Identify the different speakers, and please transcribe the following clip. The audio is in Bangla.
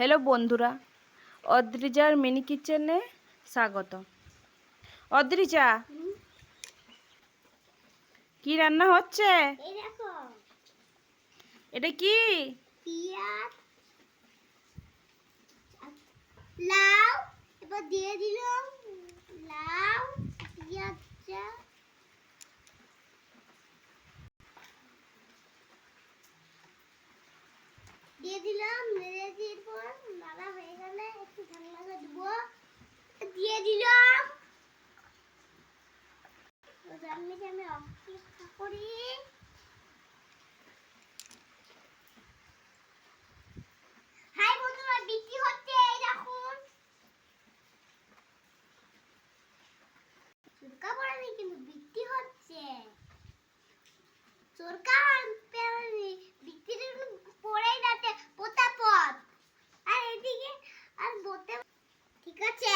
Speaker 1: হ্যালো বন্ধুরা অদ্রিজার মিনি কিচেনে স্বাগত। অদ্রিজা কি রান্না হচ্ছে? এটা কি?
Speaker 2: লাউ এবার দিয়ে দিলাম লাউ পেঁয়াজটা। দিয়ে দিলাম মেরে আমি অপেক্ষা করি। হাই বন্ধুরা বিক্রি হচ্ছে, এই দেখুন। চুরকা পড়েনি কিন্তু বিক্রি হচ্ছে। চুরকা পড়েনি বিক্রি পড়েই যাচ্ছে পোতাপত আর এদিকে, আর বলতে ঠিক আছে।